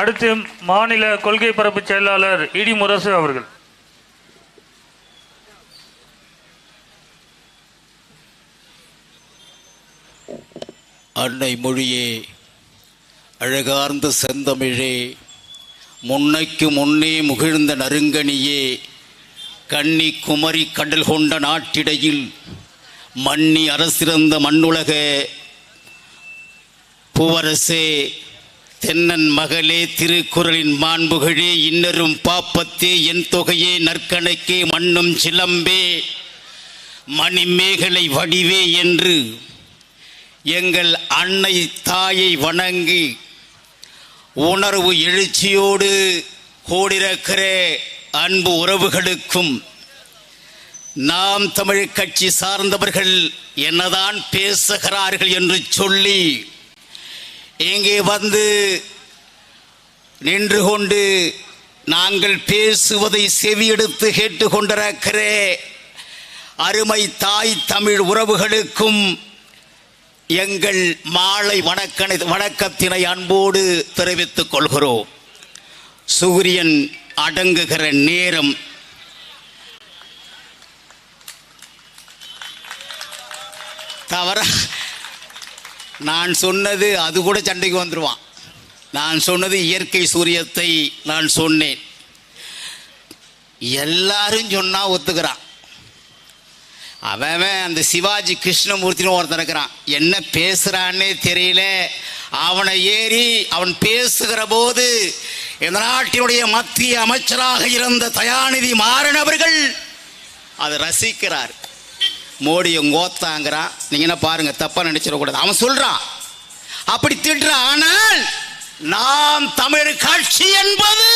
அடுத்து மாநில கொள்கை பரப்பு செயலாளர் இடி முரசு அவர்கள். அன்னை மொழியே அழகார்ந்த செந்தமிழே முன்னைக்கு முன்னே முகிழ்ந்த நறுங்கணியே கன்னி குமரி கடல் கொண்ட நாட்டிடையில் மன்னி அரசிறந்த மண்ணுலக பூவரசே தென்னன் மகளே திருக்குறளின் மாண்புகளே இன்னரும் பாப்பத்தே என் தொகையே நற்கணக்கே மண்ணும் சிலம்பே மணிமேகலை வடிவே என்று எங்கள் அன்னை தாயை வணங்கி உணர்வு எழுச்சியோடு கூடியிருக்கிற அன்பு உறவுகளுக்கும் நாம் தமிழ் கட்சி சார்ந்தவர்கள் என்னதான் பேசுகிறார்கள் என்று சொல்லி இங்கே வந்து நின்று கொண்டு நாங்கள் பேசுவதை செவியெடுத்து கேட்டுக்கொண்டிருக்கிற. அருமை தாய் தமிழ் உறவுகளுக்கும் எங்கள் மாலை வணக்கனை வணக்கத்தினை அன்போடு தெரிவித்துக் கொள்கிறோம். சூரியன் அடங்குகிற நேரம். தவற நான் சொன்னது அது கூட சண்டைக்கு வந்துடுவான் நான் சொன்னது இயற்கை சூரியத்தை நான் சொன்னேன். எல்லாரும் சொன்னால் ஒத்துக்கிறான். அவன் அந்த சிவாஜி கிருஷ்ணமூர்த்தின்னு ஒருத்தன் இருக்கிறான். என்ன பேசுகிறான்னே தெரியல. அவனை ஏறி அவன் பேசுகிற போது இந்த நாட்டினுடைய மத்திய அமைச்சராக இருந்த தயாநிதி மாறன் அவர்கள் அதை ரசிக்கிறார். மோடி கோத்தாங்கிறான். நீங்கள் என்ன பாருங்கள் தப்பாக நினச்சிடக்கூடாது. அவன் சொல்கிறான் அப்படி திட்டுறான் ஆனால் நாம் தமிழ் கட்சி என்பது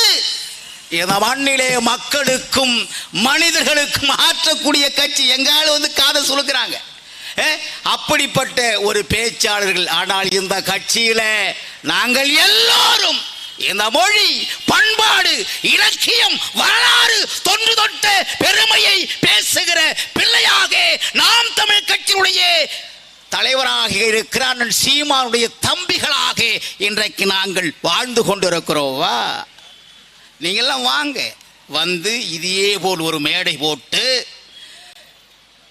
இந்த மண்ணிலே மக்களுக்கும் மனிதர்களுக்கும் ஆற்றக்கூடிய கட்சி. எங்காலும் வந்து காதை சுழுக்கிறாங்க அப்படிப்பட்ட ஒரு பேச்சாளர்கள். ஆனால் இந்த கட்சியில் நாங்கள் எல்லோரும் இந்த மொழி பண்பாடு இலக்கியம் வரலாறு தொன்று தொட்ட பெருமையை பேசுகிற பிள்ளையாக நாம் தமிழ் கட்சியினுடைய தலைவராக இருக்கிறான் சீமானுடைய தம்பிகளாக இன்றைக்கு நாங்கள் வாழ்ந்து கொண்டிருக்கிறோவா நீங்கள்லாம் வாங்க. வந்து இதே போல் ஒரு மேடை போட்டு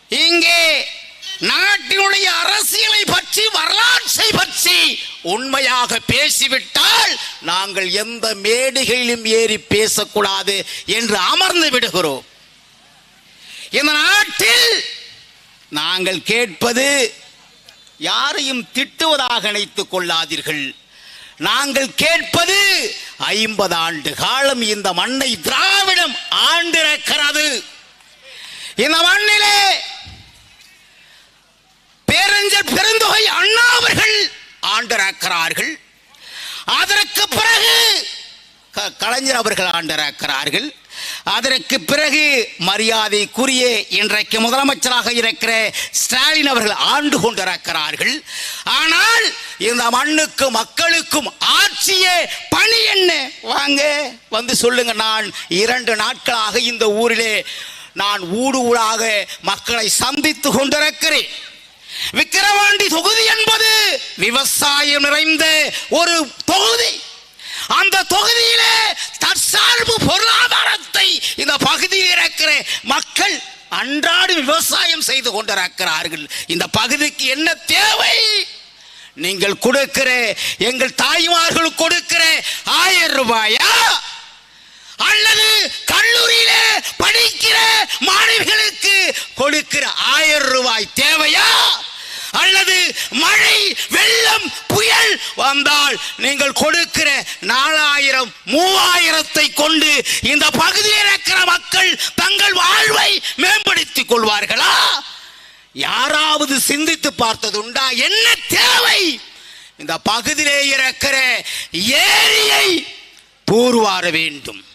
இங்கே நாட்டினுடைய அரசியலை பற்றி வரலாற்றை பற்றி உண்மையாக பேசிவிட்டால் நாங்கள் எந்த மேடைகளிலும் ஏறி பேசக்கூடாது என்று அமர்ந்து விடுகிறோம். இந்த நாட்டில் நாங்கள் கேட்பது யாரையும் திட்டுவதாக நினைத்துக் கொள்ளாதீர்கள். நாங்கள் கேட்பது ஐம்பது ஆண்டு காலம் இந்த மண்ணை திராவிடம் ஆண்டிருக்கிறது. இந்த மண்ணை பேரஞ்சர் பெருந்தொகை அண்ணா அவர்கள் ஆண்டராக்கிறார்கள். அதற்கு பிறகு கலைஞர் அவர்கள் ஆண்டராக்கிறார்கள். அதற்கு பிறகு மரியாதைக்குரிய இன்றைக்கு முதலமைச்சராக இருக்கிற ஸ்டாலின் அவர்கள் ஆண்டு கொண்டிருக்கிறார்கள். ஆனால் இந்த மண்ணுக்கு மக்களுக்கும் ஆட்சிய பணி என்ன? வாங்க வந்து சொல்லுங்க. நான் இரண்டு நாட்களாக இந்த ஊரிலே நான் ஊடு ஊடாக மக்களை சந்தித்து கொண்டிருக்கிறேன். விக்கிரவாண்டி தொகுதி என்பது விவசாயம் நிறைந்த ஒரு தொகுதி. அந்த தொகுதியிலே தற்சார்பு பொருளாதாரத்தை இந்த பகுதியில் இருக்கிற மக்கள் அன்றாடு விவசாயம் செய்து கொண்டிருக்கிறார்கள். இந்த பகுதிக்கு என்ன தேவை? நீங்கள் கொடுக்கிற எங்கள் தாய்மார்கள் கொடுக்கிற ஆயிரம் ரூபாயா? அல்லது கல்லூரியில படிக்கிற மாணவிகளுக்கு கொடுக்கிற ஆயிரம் ரூபாய் தேவையா? அல்லது மழை வெள்ளம் புயல் வந்தால் நீங்கள் கொடுக்கிற நாலாயிரம் மூவாயிரத்தை கொண்டு இந்த பகுதியில் இருக்கிற மக்கள் தங்கள் வாழ்வை மேம்படுத்திக் கொள்வார்களா? யாராவது சிந்தித்து பார்த்ததுண்டா என்ன தேவை? இந்த பகுதியிலே இருக்கிற ஏரியை தூர்வார வேண்டும்.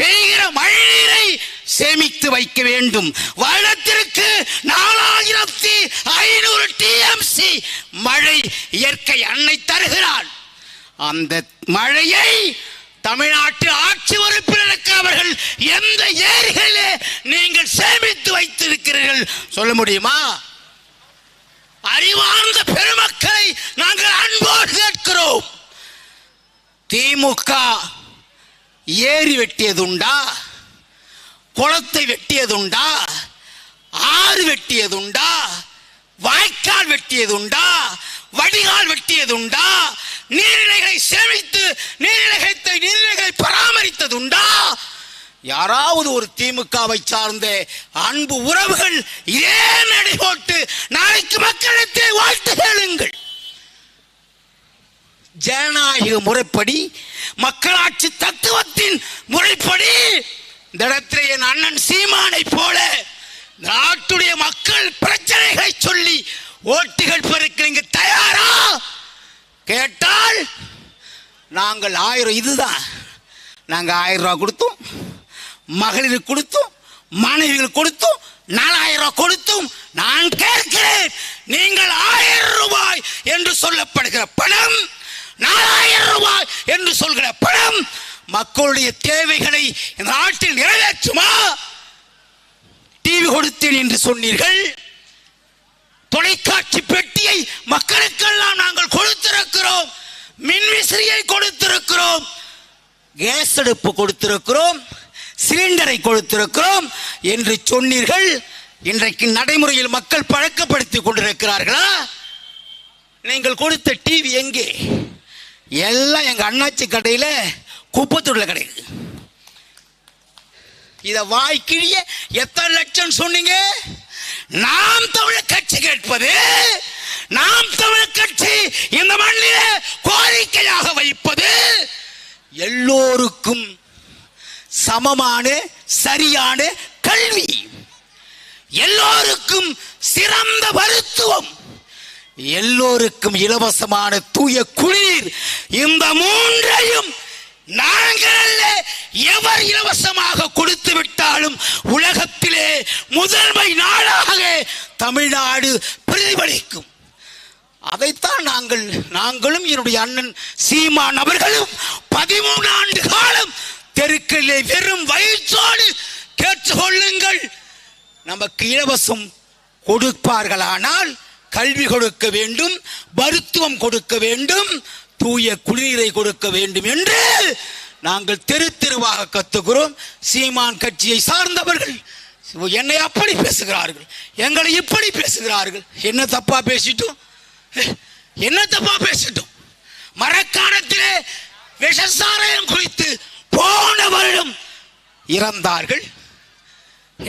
பெய்கிற மழைநீரை சேமித்து வைக்க வேண்டும். வருடத்திற்கு நாலாயிரத்தி ஐநூறு டிஎம்சி மழை இயற்கை அன்னை தருகிறாள். அந்த மழையை தமிழ்நாட்டு ஆட்சி உறுப்பினருக்கு அவர்கள் எந்த ஏரிகளிலே நீங்கள் சேமித்து வைத்திருக்கிறீர்கள் சொல்ல முடியுமா? அறிவார்ந்த பெருமக்களை நாங்கள் அன்போடு கேட்கிறோம். திமுக ஏரி வெட்டியதுண்டா? குளத்தை வெட்டியதுண்டா? ஆறு வெட்டியதுண்டா? வாய்க்கால் வெட்டியதுண்டா? வடிகால் வெட்டியதுண்டா? நீர்நிலைகளை சேமித்து நீர்நிலைகளை நீர்நிலைகளை பராமரித்ததுண்டா? யாராவது ஒரு திமுகவை சார்ந்த அன்பு உறவுகள் இதே நடை போட்டு நாளைக்கு மக்களிடத்தை வாழ்த்து கேளுங்கள். ஜனநாயக முறைப்படி மக்களாட்சி தத்துவத்தின் முறைப்படி இந்த இடத்துல என் அண்ணன் சீமானை போல நாட்டுடைய மக்கள் பிரச்சனைகளை சொல்லி ஓட்டுகள் பெருக்கிறீங்க தயாரா? கேட்டால் நாங்கள் ஆயிரம் இதுதான். நாங்கள் ஆயிரம் ரூபா கொடுத்தோம் மகளிர் கொடுத்தோம் மனைவிகள் கொடுத்தோம் நாலாயிரம் ரூபாய் கொடுத்தும். நான் கேட்கிறேன் நீங்கள் ஆயிரம் ரூபாய் என்று சொல்லப்படுகிற பணம் நாலாயிரம் ரூபாய் என்று சொல்கிற பணம் மக்களுடைய தேவைகளை இந்த நாட்டில் நிறைவேற்றுமா? டிவி கொடுத்தேன் என்று சொன்னீர்கள். தொலைக்காட்சி பெட்டியை மக்களுக்கெல்லாம் நாங்கள் கொடுத்திருக்கிறோம். மின்விசிறியை கொடுத்திருக்கிறோம். கேஸ் அடுப்பு கொடுத்திருக்கிறோம். சிலிண்டரை கொடுத்திருக்கிறோம் என்று சொன்னீர்கள். இன்றைக்கு நடைமுறையில் மக்கள் பழக்கப்படுத்திக் கொண்டிருக்கிறார்களா? நீங்கள் கொடுத்த டிவி எங்கே? எல்லாம் எங்கள் அண்ணாச்சி கடையில் குப்பத்தூரில் கிடைக்குது. இதை வாய்க்கிழிய எத்தனை லட்சம் சொன்னீங்க? நாம் தமிழர் கட்சி கேட்பது நாம் தமிழர் கட்சி இந்த மண்ணில கோரிக்கையாக வைப்பது எல்லோருக்கும் சமமான சரியான கல்வி. எல்லோருக்கும் சிறந்த மருத்துவம். எல்லோருக்கும் இலவசமான தூய குளிர். இந்த மூன்றையும் நாங்கள் எவர் இலவசமாக கொடுத்து விட்டாலும் உலகத்திலே முதன்மை நாடாக தமிழ்நாடு பிரதிபலிக்கும். அதைத்தான் நாங்கள் நாங்களும் என்னுடைய அண்ணன் சீமான் அவர்களும் பதிமூணு ஆண்டு காலம் தெருக்களிலே வெறும் வயிற்றோடு கேட்டுக்கொள்ளுங்கள். நமக்கு இலவசம் கொடுப்பார்களானால் கல்வி கொடுக்க வேண்டும் மருத்துவம் கொடுக்க வேண்டும் தூய குடிநீரை கொடுக்க வேண்டும் என்று நாங்கள் தெரு தெருவாக கத்துகிறோம். சீமான் கட்சியை சார்ந்தவர்கள் என்னை அப்படி பேசுகிறார்கள் எங்களை இப்படி பேசுகிறார்கள். என்ன தப்பா பேசிட்டோம்? என்ன தப்பா பேசிட்டோம்? மரக்காணத்திலே விஷசாராயம் குறித்து போன வருடம் இறந்தார்கள்.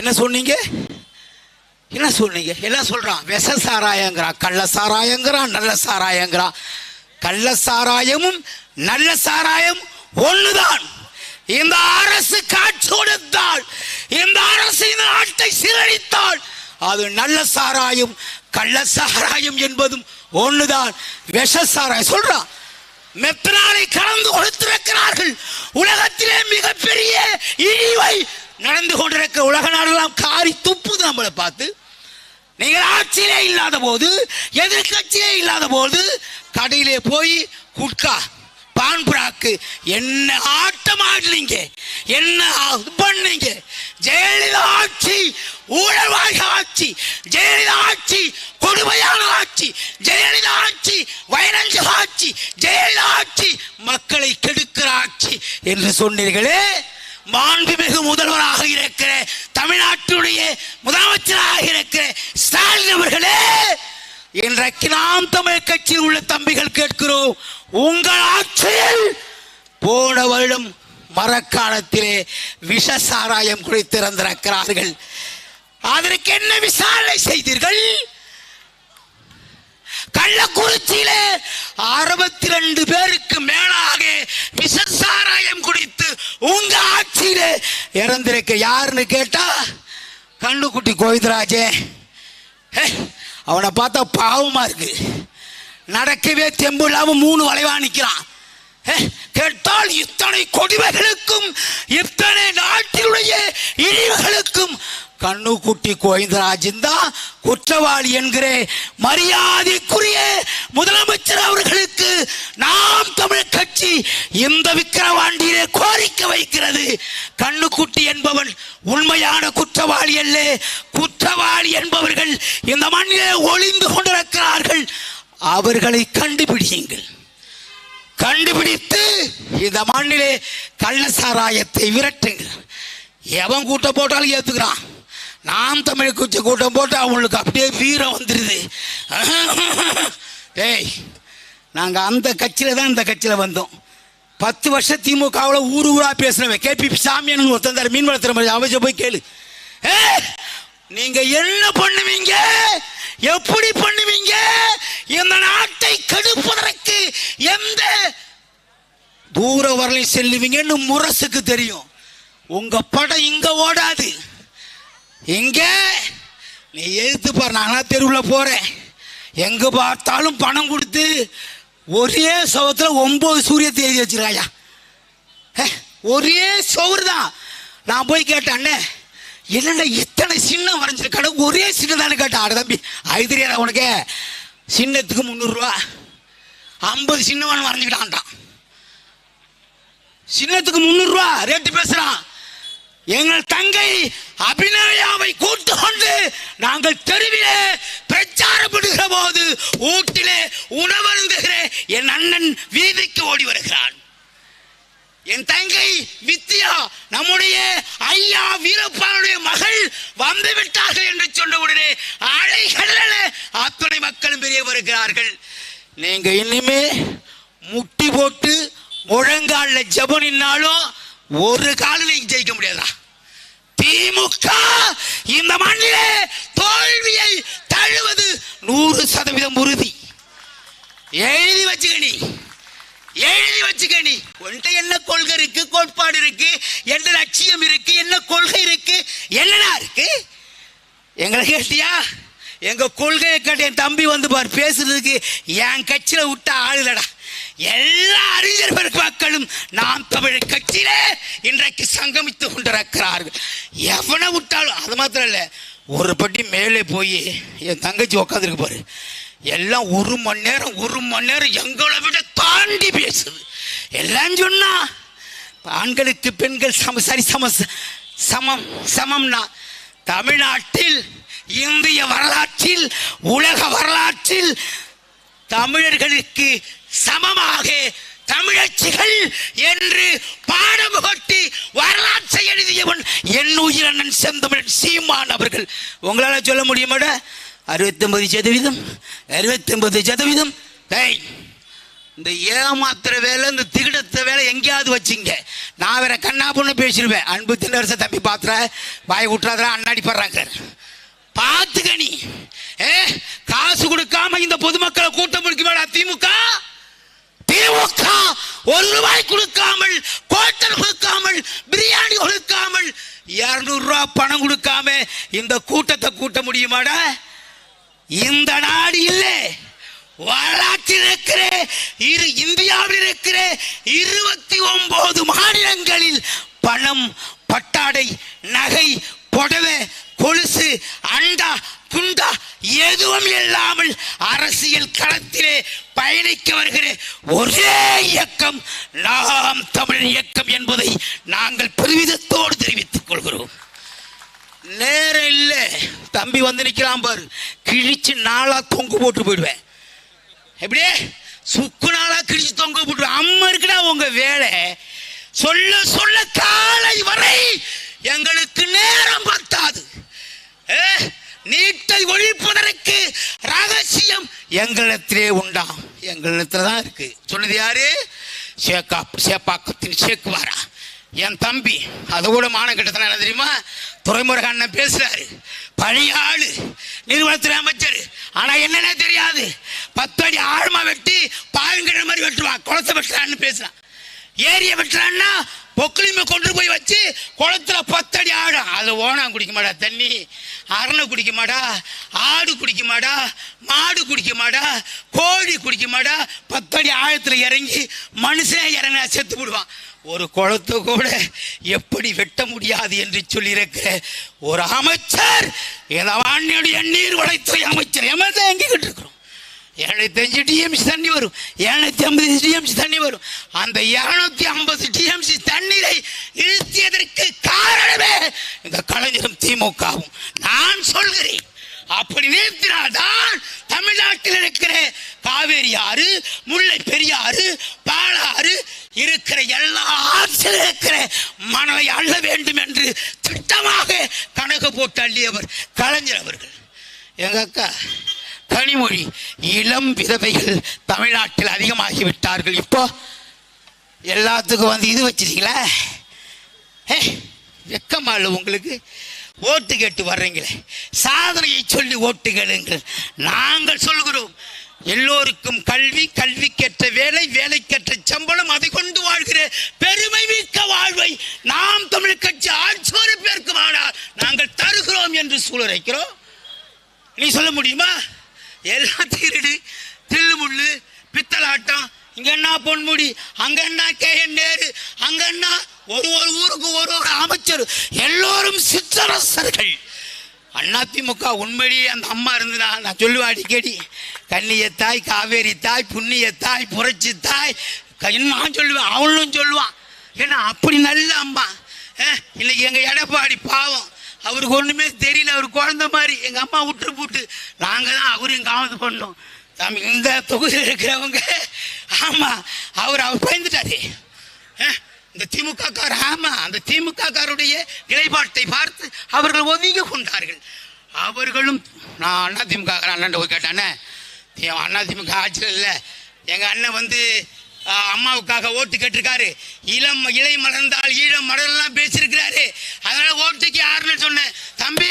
என்ன சொன்னீங்க? என்ன சொல்றீங்க? எல்லாம் சொல்றான். விஷ சாராயங்கிறான் கள்ள சாராயங்கிறான் நல்ல சாராயங்கிறான் கள்ள சாராயமும் நல்ல சாராயம் ஒண்ணுதான். இந்த அரசு காட்சி கொடுத்தால் இந்த அரசு இந்த நாட்டை சீரழித்தால் அது நல்ல சாராயம் கள்ள சாராயம் என்பதும் ஒண்ணுதான். விஷ சாராயம் சொல்றான். மெத்தனாலை கலந்து கொடுத்திருக்கிறார்கள். உலகத்திலே மிகப்பெரிய இழிவை நடந்து கொண்டிருக்க உலக நாடெல்லாம் காரி துப்புது நம்மளை பார்த்து. நீங்கள் ஆட்சியிலே இல்லாத போது எதிர்கட்சியே இல்லாத போது கடையிலே போய் குட்கா பான் புறாக்கு என்ன ஆட்டம் ஆடலீங்க என்ன பண்ணீங்க? ஜெயலலிதா ஆட்சி ஊழல்வாய் ஆட்சி ஜெயலலிதா ஆட்சி கொடுமையான ஆட்சி ஜெயலலிதா ஆட்சி வைரஞ்சு ஆட்சி ஜெயலலிதா ஆட்சி மக்களை கெடுக்கிற ஆட்சி என்று சொன்னீர்களே. மாண்புமிகு முதல்வராக இருக்கிற தமிழ்நாட்டுடைய முதலமைச்சராக இருக்கிற ஸ்டாலின் அவர்களே இன்றைக்கு நாம் தமிழ் கட்சியில் உள்ள தம்பிகள் கேட்கிறோம் உங்கள் ஆட்சியில் போன வருடம் மரக்காலத்திலே விஷ சாராயம் குடித்திருந்திருக்கிறார்கள். அதற்கு என்ன விசாரணை செய்தீர்கள்? கள்ளக்குறிச்சியிலே அறுபத்தி ரெண்டு பேருக்கு மேலாக விசசாராயம் குடித்து உங்க ஆட்சியிலே இறந்திருக்க யாருன்னு கேட்டா கண்ணுக்குட்டி கோவிந்தராஜே. ஹே, அவனை பார்த்தா பாவமா இருக்கு. நடக்கவே தெம்பு இல்லாம மூணு வளைவா நிக்கிறான். ஹே, கேட்டால் இத்தனை கொடுமைகளுக்கும் இத்தனை நாட்டினுடைய இழிவுகளுக்கும் கண்ணுக்குட்டி கோவிந்தராஜன் தான் குற்றவாளி என்கிற. மரியாதைக்குரிய முதலமைச்சர் அவர்களுக்கு நாம் தமிழ் கட்சி இந்த விக்கிரவாண்டியிலே கோரிக்கை வைக்கிறது. கண்ணுக்குட்டி என்பவன் உண்மையான குற்றவாளி அல்ல. குற்றவாளி என்பவர்கள் இந்த மண்ணிலே ஒளிந்து கொண்டிருக்கிறார்கள். அவர்களை கண்டுபிடியுங்கள். கண்டுபிடித்து இந்த மண்ணிலே கள்ள சாராயத்தை விரட்டுங்கள். எவன் கூட்டம் போட்டாலும் ஏத்துக்கிறான். நாம் தமிழ் குச்சி கூட்டம் போட்டு அவங்களுக்கு அப்படியே வீரம் வந்துடுது டேய் நாங்கள் அந்த கட்சியில் தான் இந்த கட்சியில் வந்தோம். பத்து வருஷம் திமுகவில் ஊர் ஊராக பேசுனவன் கேபி சாமியானு ஒருத்தந்தார் மீன் வளர்த்துற மாதிரி அமைச்சர் போய் கேளு. ஏ நீங்கள் என்ன பண்ணுவீங்க? எப்படி பண்ணுவீங்க? இந்த நாட்டை கெடுப்பதற்கு எந்த தூர வரலை செல்லுவீங்கன்னு முரசுக்கு தெரியும். உங்கள் படம் இங்கே ஓடாது. இங்க? நீ எழுத்து பாரு நாங்களாம் தெருவில் போகிறேன் எங்கே பார்த்தாலும் பணம் கொடுத்து ஒரே சவத்தில் ஒம்பது சூரியத்தை எழுதி வச்சுருக்காயா? ஒரே சோறு தான். நான் போய் கேட்டேன் அண்ணே என்னடா இத்தனை சின்னம் வரைஞ்சிருக்காடு ஒரே சின்னதானு கேட்டேன். அட தம்பி அது தெரியாதா உனக்கு. சின்னத்துக்கு முந்நூறுரூவா ஐம்பது சின்னவன் வரைஞ்சிக்கிட்டான்ட்டான் சின்னத்துக்கு முந்நூறுரூவா ரேட்டு பேசுகிறான் எங்கள் தங்கை அபிநயாவை கூட்டு கொண்டு நாங்கள் தெருவிலே பிரச்சாரப்படுகிற போது ஊட்டிலே உணவருந்துகிற என் அண்ணன் வீதிக்கு ஓடி வருகிறான். என் தங்கை வித்யா நம்முடைய ஐயா வீரப்பாளுடைய மகள் வந்து விட்டார்கள் என்று சொன்ன உடனே அலைகடல அத்துணை மக்களும் பெரிய வருகிறார்கள். நீங்க இனிமே முட்டி போட்டு முழங்கால ஜெபம் நின்னாலும் ஒரு காலில் ஜெயிக்க முடியாதா திமுக இந்த மண்ணிலே தோல்வியை தழுவது நூறு சதவீதம் உறுதி. எழுதி வச்சுக்க நீ. எழுதி வச்சுக்க நீ. உன்கிட்ட என்ன கொள்கை இருக்கு கோட்பாடு இருக்கு என்ன லட்சியம் இருக்கு என்ன கொள்கை இருக்கு என்னடா இருக்கு? எங்களை கேட்டியா? எங்க கொள்கையை கேட்ட என் தம்பி வந்து பார் பேசுறதுக்கு என் கட்சியில விட்ட ஆளுலடா எல்லா அறிஞர் மக்களும் நாம் தமிழ் கட்சியிலே இன்றைக்கு சங்கமித்துக் கொண்டிருக்கிறார்கள். எவனை விட்டாலும் அது மாத்திரம் இல்லை ஒரு பட்டி மேலே போய் என் தங்கச்சி உட்காந்துருக்கு பாரு. எல்லாம் ஒரு மணி நேரம் ஒரு மணி நேரம் எங்களை விட தாண்டி பேசுது. எல்லாம் சொன்னா ஆண்களுக்கு பெண்கள் சம சரி சம சமம் சமம்னா தமிழ்நாட்டில் இந்திய வரலாற்றில் உலக வரலாற்றில் தமிழர்களுக்கு சமமாக தமிழச்சிகள் என்று பாடம் கொட்டி வரலாற்றை எழுதியவன் என் உயிரண்ணன் செந்தமிழன் சீமான் அவர்கள். உங்களால் சொல்ல முடியுமாட? அறுபத்தொன்பது சதவீதம் அறுபத்தொன்பது சதவீதம். டேய் இந்த ஏமாத்துற வேலை இந்த திகிடத்த வேலை எங்கேயாவது வச்சிங்க. நான் வேற கண்ணா பொண்ணு பேசிடுவேன். அன்பு திண்டு வருஷம் தம்பி பாத்திர வாய் விட்டுறாதா அண்ணாடி படுறாங்க. பார்த்துக்க நீ. ஏ காசு கொடுக்காம இந்த பொதுமக்களை கூட்டம் முடிக்க திமுக. திமுக ஒரு ரூபாய் கொடுக்காமல் கோட்டல் கொடுக்காமல் பிரியாணி கொடுக்காமல் இருநூறு ரூபா பணம் கொடுக்காம இந்த கூட்டத்தை கூட்ட முடியுமாடா? இந்த நாடு இல்லை வரலாற்றில் இருக்கிற இரு இந்தியாவில் இருக்கிற இருபத்தி ஒன்பது மாநிலங்களில் பணம் பட்டாடை நகை புடவை கொலுசு அண்டா புண்டா எதுவும் இல்லாமல் அரசியல் களத்திலே பயணிக்க வருகிற ஒரே இயக்கம் நாம் தமிழ் இயக்கம் என்பதை நாங்கள் பெருமிதத்தோடு தெரிவித்துக் கொள்கிறோம். நேரம் இல்லை. தம்பி வந்து நிற்கிறான் பாரு. கிழிச்சு நாளா தொங்கு போட்டு போயிடுவேன். எப்படியே? சுக்கு நாளா கிழிச்சு தொங்க போட்டு அம்மா இருக்குன்னா உங்க வேலை. சொல்ல சொல்ல காலை வரை எங்களுக்கு நேரம் பத்தாது. ஏ, நீட்டை ஒழிப்பதற்கு ரகசியம் எங்களிடத்திலே உண்டா? எங்களிடத்துல தான் இருக்கு. சொன்னது யாரு? சேக்கா சேப்பாக்கத்தின் சேக்குவாரா என் தம்பி அதை கூட மானம் என்ன தெரியுமா? துறைமுருக அண்ணன் பேசுறாரு. பழைய ஆளு நிறுவனத்துறை அமைச்சர். ஆனா என்னன்னே தெரியாது. பத்து அடி ஆழமா வெட்டி பாருங்கிற மாதிரி வெட்டுவான். குளத்தை வெட்டுறான்னு பேசுறான். ஏரிய வெட்டுறான்னா பொக்கலிமை கொண்டு போய் வச்சு குளத்துல பத்தடி ஆடும் அது ஓனாம் குடிக்க மாட்டா தண்ணி? அரணை குடிக்க மாட்டா ஆடு குடிக்க மாட்டா மாடு குடிக்க மாட்டா கோழி குடிக்க மாட்டா பத்தடி ஆழத்தில் இறங்கி மனுஷன் இறங்கினா செத்து விடுவான் ஒரு குளத்தை கூட எப்படி வெட்ட முடியாது என்று சொல்லியிருக்கிற ஒரு அமைச்சர் ஏதாவது நீர் உடைத்துறை அமைச்சர். எமதான் எங்கிக்கிட்டு இருக்கிறோம். ஏழாயிரத்தி டிஎம்சி தண்ணி வரும். ஏழாயிரத்தி ஐம்பது டிஎம்சி தண்ணி வரும். அந்த இருநூத்தி ஐம்பது டிஎம்சி தண்ணீரை இழுத்தியதற்கு காரணமே இந்த கலைஞரும் திமுகவும். நான் சொல்கிறேன். அப்படி நிறுத்தினால்தான் தமிழ்நாட்டில் இருக்கிற காவேரி ஆறு முல்லை பெரியாறு பாலாறு இரு ஆற்றில் இருக்கிற மணலை அள்ள வேண்டும் என்று திட்டமாக கணக்கு போட்டு அள்ளியவர் கலைஞர் அவர்கள். எங்க அக்கா? கனிமொழி இளம் விதவைகள் தமிழ்நாட்டில் அதிகமாகி விட்டார்கள் இப்போ எல்லாத்துக்கும் வந்து இது வச்சிருக்கீங்களா ஏ வெக்கமா இல்லை உங்களுக்கு? ஓட்டு கேட்டு வர்றீங்களே. சாதனையை சொல்லி ஓட்டு கேளுங்கள். நாங்கள் சொல்கிறோம் எல்லோருக்கும் கல்வி கல்விக்கேற்ற வேலை வேலைக்கேற்ற சம்பளம் அதை கொண்டு வாழ்கிற பெருமை மிக்க வாழ்வை நாம் தமிழ் கட்சி ஆட்சோறு பேருக்கு நாங்கள் தருகிறோம் என்று சூழலைக்கிறோம் நீ சொல்ல முடியுமா? எல்லாம் திருடு தில்லு முள்ளு பித்தலாட்டம். இங்கன்னா பொன்முடி? அங்கன்னா கே என் நேரு? அங்கன்னா ஒரு ஒரு ஊருக்கு ஒரு ஒரு அமைச்சர்? எல்லோரும் சிற்றரசர்கள் அதிமுக உண்மையிலேயே அந்த அம்மா இருந்ததா? நான் சொல்லுவேன் அடிக்கடி. கண்ணிய தாய் காவேரி தாய் புண்ணிய தாய் புரட்சி தாய். க- நான் சொல்லுவேன் அவளும் சொல்லுவான் ஏன்னா அப்படி நல்ல அம்மா. இன்னைக்கு எங்கள் எடப்பாடி பாவம். அவருக்கு ஒன்றுமே தெரியல அவர் குழந்தை மாதிரி. எங்கள் அம்மா விட்டு போட்டு. நாங்கள் தான் அவரையும் காமத்து பண்ணோம். நம்ம இந்த தொகுதியில் இருக்கிறவங்க ஆமாம் அவர் அவர் பயந்துட்டாரு. இந்த திமுக ஆமாம் அந்த திமுக காருடைய நிலைப்பாட்டை பார்த்து அவர்கள் ஒதுங்கி கொண்டார்கள். அவர்களும் நான் அண்ணா திமுக அண்ணன் போய் கேட்டானே அண்ணா திமுக ஆட்சியில் இல்லை. எங்கள் அண்ணன் வந்து அம்மாவுக்காக ஓட்டு கேட்டிருக்காரு. இளம் இலை மலர்ந்தால் ஈழம் மலரெல்லாம் பேசியிருக்கிறாரு. அதனால ஓட்டுக்கு யாருன்னு சொன்னேன். தம்பி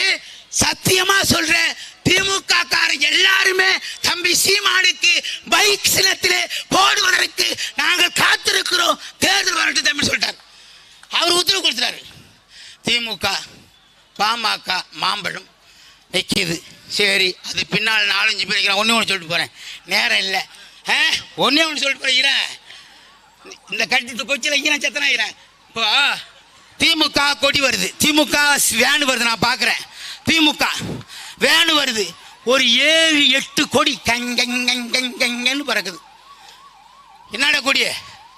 சத்தியமா சொல்றேன். திமுக காரன் எல்லாருமே தம்பி சீமானுக்கு பைக் சிலத்திலே போடுவதற்கு நாங்கள் காத்திருக்கிறோம். தேர்தல் வரட்டும் தம்பி சொல்லிட்டார். அவர் உத்தரவு கொடுத்துட்டாரு. திமுக பாமக மாம்பழம் நிற்கிது சரி அது பின்னால் நாலஞ்சு பேர் இருக்கிறேன் ஒன்று ஒன்று சொல்லிட்டு போகிறேன் நேரம் இல்லை. ஆ? ஒன்றே ஒன்று சொல்லிட்டு போகிறேன் இந்த கட்டித்து கொச்சியில் ஈன சத்தனா இப்போ திமுக கொடி வருது. திமுக வேனு வருது நான் பார்க்குறேன் திமுக வேனு வருது. ஒரு ஏழு எட்டு கொடி கங்கன்னு பறக்குது. என்னடா கொடி?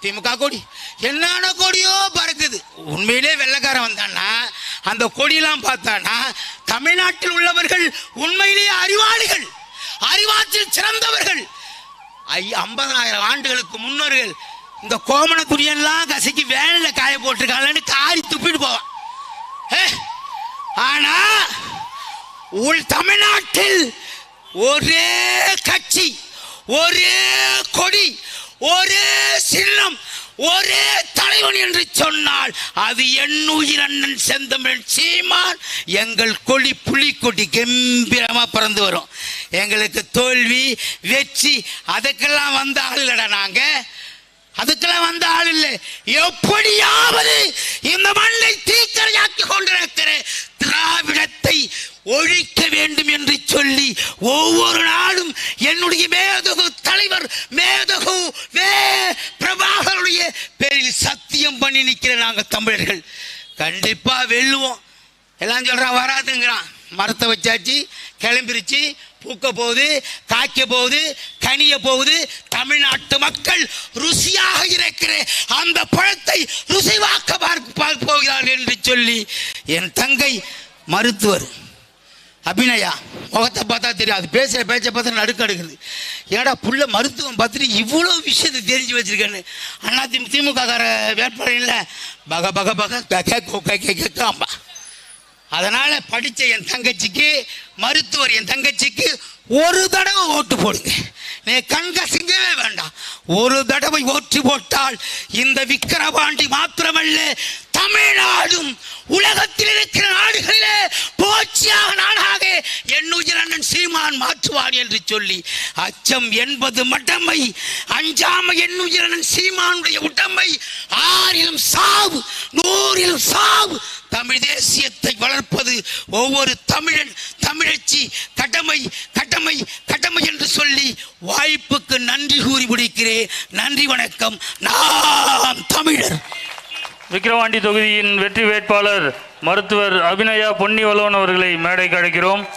திமுக கொடி. என்னென்ன கொடியோ பறக்குது. உண்மையிலே வெள்ளைக்காரன் வந்தான்னா அந்த கொடியெல்லாம் பார்த்தானா தமிழ்நாட்டில் உள்ளவர்கள் உண்மையிலேயே அறிவாளிகள். அறிவாற்றில் சிறந்தவர்கள். ஐ ஐம்பதாயிரம் ஆண்டுகளுக்கு முன்னோர்கள் இந்த கோமண துணியெல்லாம் கசக்கி வேனில் காய போட்டிருக்காங்கன்னு காரி துப்பிட்டு போவான். ஆனா உள் தமிழ்நாட்டில் ஒரே கட்சி ஒரே கொடி ஒரே சின்னம் ஒரே தலைவன் என்று சொன்னால் அது எண்ணுயிர் அண்ணன் செந்தமிழ் சீமான். எங்கள் கொடி புலிக்கொடி கம்பீரமா பறந்து வரும். எங்களுக்கு தோல்வி வெற்றி அதுக்கெல்லாம் வந்த ஆள் இல்லடா அதுக்கெல்லாம் வந்த ஆள் இல்லை. எப்படியாவது இந்த மண்ணை தீக்கரையாக்கி கொண்டிருக்கிற திராவிடத்தை ஒழிக்க வேண்டும் என்று சொல்லி ஒவ்வொரு நாளும் என்னுடைய மேதகு தலைவர் மேதகு வே பிரபாகருடைய பேரில் சத்தியம் பண்ணி நிற்கிற நாங்கள் தமிழர்கள். கண்டிப்பாக வெல்லுவோம். எல்லாம் சொல்கிறான் வராதுங்கிறான். மரத்தை வச்சாச்சு கிளம்பிருச்சு பூக்க போகுது காய்க்க போகுது கனிய போகுது தமிழ்நாட்டு மக்கள் ருசியாக இருக்கிற அந்த பழத்தை ருசிவாக்க பார்க்க பார்க்க போகிறார் என்று சொல்லி என் தங்கை மருத்துவர் அபிநயா முகத்தை பார்த்தா தெரியும். அது பேசுகிற பேச்சை பார்த்தா நடுக்க எடுக்குது. ஏடா புள்ள மருத்துவம் பார்த்துட்டு இவ்வளோ விஷயத்தை தெரிஞ்சு வச்சிருக்கேன்னு அண்ணா திமுக கார வேட்பாளர் இல்லை. பக பக பக கேட்காம்பா அதனால படித்த என் தங்கச்சிக்கு மருத்துவர் என் தங்கச்சிக்கு ஒரு தடவை ஓட்டு போடுங்க. நீ கண் கசிங்கவே வேண்டாம். ஒரு தடவை ஓட்டு போட்டால் இந்த விக்கிரவாண்டி மாத்திரமல்ல தமிழ்நாடும் உலகத்தில் இருக்கிற நாடுகளிலே போச்சியாக நாடாக எண்ணுயிர் சீமான் மாற்றுவார் என்று சொல்லி அச்சம் என்பது மட்டமை அஞ்சாம எண்ணுயிர் சீமானுடைய உடம்பை ஆறிலும் சாவு நூறிலும் சாவு தமிழ் தேசியத்தை வளர்ப்பது ஒவ்வொரு தமிழன் தமிழச்சி கடமை கடமை கடமை என்று சொல்லி வாய்ப்புக்கு நன்றி கூறி முடிக்கிறேன் நன்றி வணக்கம். நாம் தமிழர். விக்கிரவாண்டி தொகுதியின் வெற்றி வேட்பாளர் மருத்துவர் அபிநயா பொன்னிவலோன் அவர்களை மேடைக்கு அழைக்கிறோம்.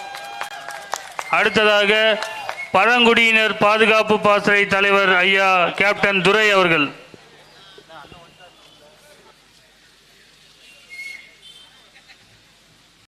அடுத்ததாக பழங்குடியினர் பாதுகாப்பு பாசறை தலைவர் ஐயா கேப்டன் துரை அவர்கள்.